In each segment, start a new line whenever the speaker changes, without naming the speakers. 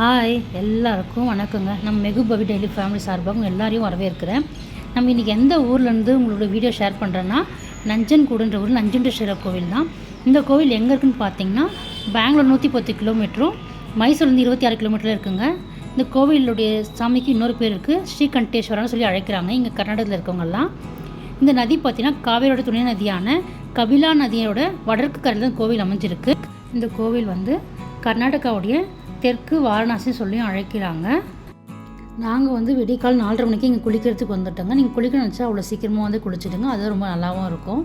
Hi எல்லாருக்கும் வணக்கங்க. நம்ம மெகுபவி டெய்லி ஃபேமிலி சார்பாக எல்லாரையும் வரவேற்கிறேன். நம்ம இன்றைக்கி எந்த ஊர்லேருந்து உங்களோட வீடியோ ஷேர் பண்ணுறேன்னா நஞ்சன்கூடுன்ற ஊர் நஞ்சுண்டேஸ்வரர் கோவில் தான். இந்த கோவில் எங்கே இருக்குன்னு பார்த்தீங்கன்னா பெங்களூர் நூற்றி பத்து கிலோமீட்டரும் மைசூர்லேருந்து இருபத்தி ஆறு கிலோமீட்டரில் இருக்குங்க. இந்த கோவிலுடைய சாமிக்கு இன்னொரு பேர் இருக்குது ஸ்ரீகண்டேஸ்வரர்னு சொல்லி அழைக்கிறாங்க. இங்கே கர்நாடகத்தில் இருக்கவங்கெல்லாம். இந்த நதி பார்த்தீங்கன்னா காவேரியோட துணை நதியான கபிலா நதியோட வடக்கு கரையில் தான் கோவில் அமைஞ்சிருக்கு. இந்த கோவில் வந்து கர்நாடகாவுடைய தெற்கு வாரணாசி சொல்லியும் அழைக்கிறாங்க. நாங்கள் வந்து விடிக்கால் நாலரை மணிக்கு இங்கே குளிக்கிறதுக்கு வந்துட்டோங்க. நீங்கள் குளிக்கணும் நினச்சா அவ்வளோ சீக்கிரமாக வந்து குளிச்சிடுங்க. அது ரொம்ப நல்லாவும் இருக்கும்.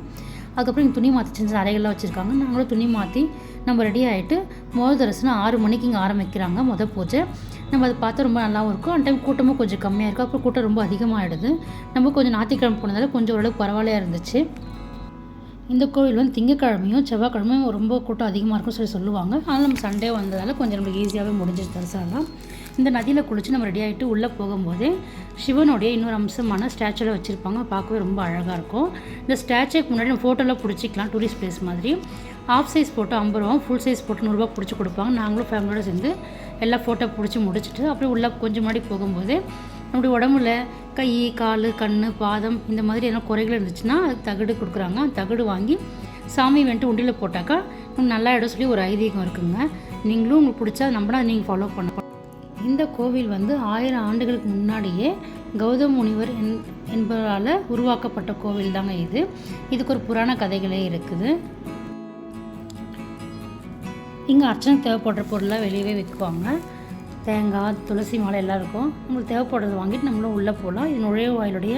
அதுக்கப்புறம் இங்கே துணி மாற்றி சின்ன அறைகள்லாம் வச்சுருக்காங்க. நாங்களும் துணி மாற்றி நம்ம ரெடி ஆகிட்டு முதல் தரிசனம் ஆறு மணிக்கு இங்கே ஆரம்பிக்கிறாங்க மொதல் பூஜை. நம்ம அதை பார்த்தா ரொம்ப நல்லாவும் இருக்கும். அந்த டைம் கூட்டமும் கொஞ்சம் கம்மியாக இருக்கும். அப்புறம் கூட்டம் ரொம்ப அதிகமாகிடுது நம்ம கொஞ்சம் ஞாயிற்றுக்கிழமை போனதால கொஞ்சம் ஓரளவுக்கு பரவாயில்லையாக இருந்துச்சு. இந்த கோவில் வந்து திங்கக்கிழமையும் செவ்வாய்க்கிழமையும் ரொம்ப கூட்டம் அதிகமாக இருக்கும்னு சொல்லி சொல்லுவாங்க. அதனால் நம்ம சண்டே வந்ததால் கொஞ்சம் நம்மளுக்கு ஈஸியாகவே முடிஞ்சிச்சு தரிசனம் இந்த நதியில் குளித்து நம்ம ரெடி ஆகிட்டு உள்ளே போகும்போது சிவனுடைய இன்னொரு அம்சமான ஸ்டாச்சுவில் வச்சுருப்பாங்க. பார்க்கவே ரொம்ப அழகாக இருக்கும். இந்த ஸ்டாச்சுக்கு முன்னாடி நம்ம ஃபோட்டோலாம் பிடிச்சிக்கலாம். டூரிஸ்ட் பிளேஸ் மாதிரி. ஆஃப் சைஸ் ஃபோட்டோ ஐம்பது ரூபா ஃபுல் சைஸ் ஃபோட்டோ நூறுரூவா பிடிச்சி கொடுப்பாங்க. நாங்களும் ஃபேமிலியோடு சேர்ந்து எல்லா ஃபோட்டோ பிடிச்சி முடிச்சுட்டு அப்படியே உள்ளே கொஞ்சம் முன்னாடி போகும்போது நம்முடைய உடம்புல கை கால் கண் பாதம் இந்த மாதிரி எதனா குறைகள் இருந்துச்சுன்னா அது தகடு கொடுக்குறாங்க. அந்த தகடு வாங்கி சாமி வந்துட்டு உண்டியில் போட்டாக்கா நம்ம நல்லா இடம் சொல்லி ஒரு ஐதீகம் இருக்குங்க. நீங்களும் உங்களுக்கு பிடிச்சா நம்பினா நீங்கள் ஃபாலோ பண்ண இந்த கோவில் வந்து ஆயிரம் ஆண்டுகளுக்கு முன்னாடியே கௌதம் முனிவர் என் என்பவரால் உருவாக்கப்பட்ட கோவில் தாங்க இது. இதுக்கு ஒரு புராண கதைகளே இருக்குது. இங்கே அர்ச்சனை தேவைப்படுற பொருளாக வெளியவே விற்குவாங்க தேங்காய் துளசி மாலை எல்லாம் இருக்கும். உங்களுக்கு தேவைப்படுறது வாங்கிட்டு நம்மளும் உள்ளே போகலாம். இது நுழைவு வாயிலுடைய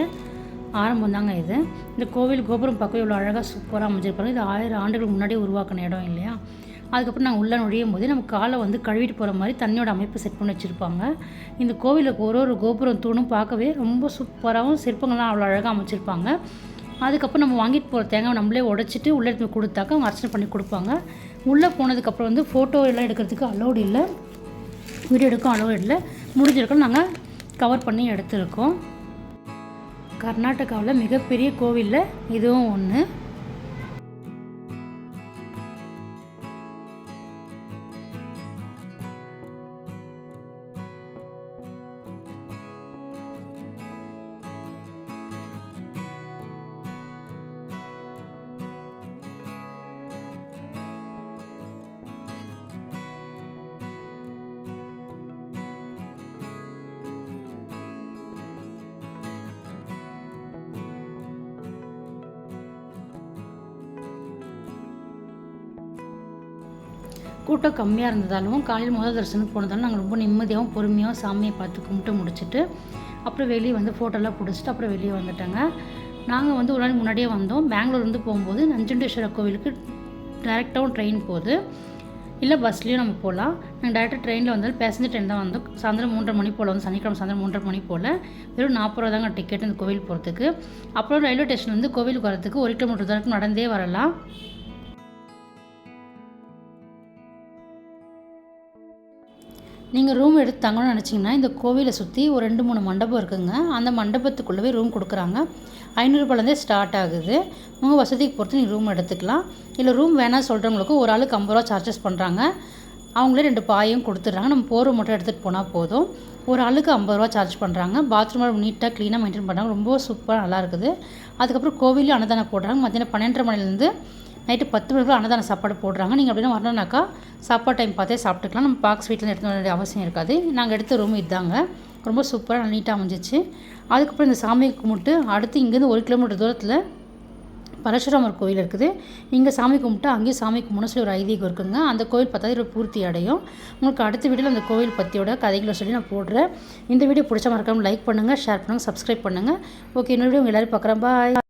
ஆரம்பம் தாங்க இது. இந்த கோவில் கோபுரம் பக்கம் இவ்வளோ அழகாக சூப்பராக அமைஞ்சிருப்பாங்க இது ஆயிரம் ஆண்டுகள் முன்னாடியே உருவாக்கின இடம் இல்லையா? அதுக்கப்புறம் நாங்கள் உள்ளே நுழையும் போது நம்ம காலை வந்து கழுவிட்டு போகிற மாதிரி தண்ணியோட அமைப்பு செட் பண்ணி வச்சுருப்பாங்க. இந்த கோவிலுக்கு ஒரு ஒரு கோபுரம் தூணும் பார்க்கவே ரொம்ப சூப்பராகவும் சிற்பங்கள்லாம் அவ்வளோ அழகாக அமைச்சிருப்பாங்க. அதுக்கப்புறம் நம்ம வாங்கிட்டு போகிற தேங்காய் நம்மளே உடச்சிட்டு உள்ளே எடுத்து கொடுத்தாக்கா கொடுத்தாக்க அவங்க அர்ச்சனை பண்ணி கொடுப்பாங்க. உள்ளே போனதுக்கப்புறம் வந்து ஃபோட்டோ எல்லாம் எடுக்கிறதுக்கு அலோடு இல்லை. வீடியோ எடுக்கும் அளவு இல்லை. முடிஞ்சிருக்கோம் நாங்கள் கவர் பண்ணி எடுத்திருக்கோம். கர்நாடகாவில் மிகப்பெரிய கோவிலில் இதுவும் ஒன்று கூட்டம் கம்மியாக இருந்ததாலும் காலையில் முதல் தரிசனம் போனதாலும் நாங்கள் ரொம்ப நிம்மதியாகவும் பொறுமையாகவும் சாமியை பார்த்து கும்பிட்டு முடிச்சுட்டு அப்புறம் வெளியே வந்து ஃபோட்டோலாம் பிடிச்சிட்டு அப்புறம் வெளியே வந்துட்டாங்க. நாங்கள் வந்து ஒரு நாள் முன்னாடியே வந்தோம். பெங்களூர்லேருந்து போகும்போது நஞ்சண்டேஸ்வரர் கோவிலுக்கு டேரெக்டாகவும் ட்ரெயின் போகுது. இல்லை பஸ்லேயும் நம்ம போகலாம் நாங்கள் டேரெக்டாக ட்ரெயினில் வந்தாலும் பேசஞ்சர் ட்ரெயின் தான் வந்தோம். சாயந்தரம் மூன்றரை மணி போல் வந்து சனிக்கிழமை சாயந்தரம் மூன்றரை மணி போல். வெறும் நாற்பது ரூபா தாங்க டிக்கெட் இந்த கோவில் போகிறதுக்கு அப்புறம் ரயில்வே ஸ்டேஷன் வந்து கோவிலுக்கு வரதுக்கு ஒரு கிலோமீட்டர் தூரம் நடந்தே வரலாம். நீங்கள் ரூம் எடுத்து தங்கணும்னு நினச்சிங்கன்னா இந்த கோவிலை சுற்றி ஒரு ரெண்டு மூணு மண்டபம் இருக்குங்க. அந்த மண்டபத்துக்குள்ளவே ரூம் கொடுக்குறாங்க. ஐநூறுபாலேருந்தே ஸ்டார்ட் ஆகுது. உங்கள் வசதிக்கு பொறுத்து நீங்கள் ரூம் எடுத்துக்கலாம். இல்லை ரூம் வேணாம் சொல்கிறவங்களுக்கு ஒரு ஆளுக்கு ஐம்பது ரூபா சார்ஜஸ் பண்ணுறாங்க அவங்களே ரெண்டு பாயும் கொடுத்துட்றாங்க. நம்ம போர்வை மட்டும் எடுத்துகிட்டு போனால் போதும். ஒரு ஆளுக்கு ஐம்பது ரூபா சார்ஜ் பண்ணுறாங்க பாத்ரூம் நீட்டாக க்ளீனாக மெயின்டைன் பண்ணுறாங்க ரொம்ப சூப்பராக நல்லா இருக்குது. அதுக்கப்புறம் கோவிலையும் அன்னதானம் போடுறாங்க. மத்தியானம் பன்னெண்டரை மணிலேருந்து நைட்டு பத்து மணிக்குள்ள அன்னதான சாப்பாடு போடுறாங்க. நீங்கள் அப்படின்னா வரணுன்னாக்கா சாப்பாடு டைம் பார்த்தே சாப்பிட்டுக்கலாம். நம்ம பாக்ஸ் வீட்டில் எடுத்து வர வேண்டிய அவசியம் இருக்காது. நாங்கள் எடுத்த ரூம் இதுதாங்க ரொம்ப சூப்பராக நீட்டாக அமைஞ்சிச்சு. அதுக்கப்புறம் இந்த சாமியை கும்பிட்டு அடுத்து இங்கேருந்து ஒரு கிலோமீட்டர் தூரத்தில் பரசுராமர் கோயில் இருக்குது. இங்கே சாமி கும்பிட்டு அங்கேயும் சாமி கும்பிட்னு சொல்லி ஒரு ஐதீகம் இருக்குங்க. அந்த கோவில் பார்த்தா இது பூர்த்தி அடையும். உங்களுக்கு அடுத்த வீடியோவில் அந்த கோவில் பற்றியோட கதைகளை சொல்லி நான் போடுறேன். இந்த வீடியோ பிடிச்ச மறக்காமல் லைக் பண்ணுங்கள் ஷேர் பண்ணுங்கள் சப்ஸ்கிரைப் பண்ணுங்கள் ஓகே இன்னொரு வீடியோ உங்கள் எல்லோரும் பார்க்குறேன். பாய்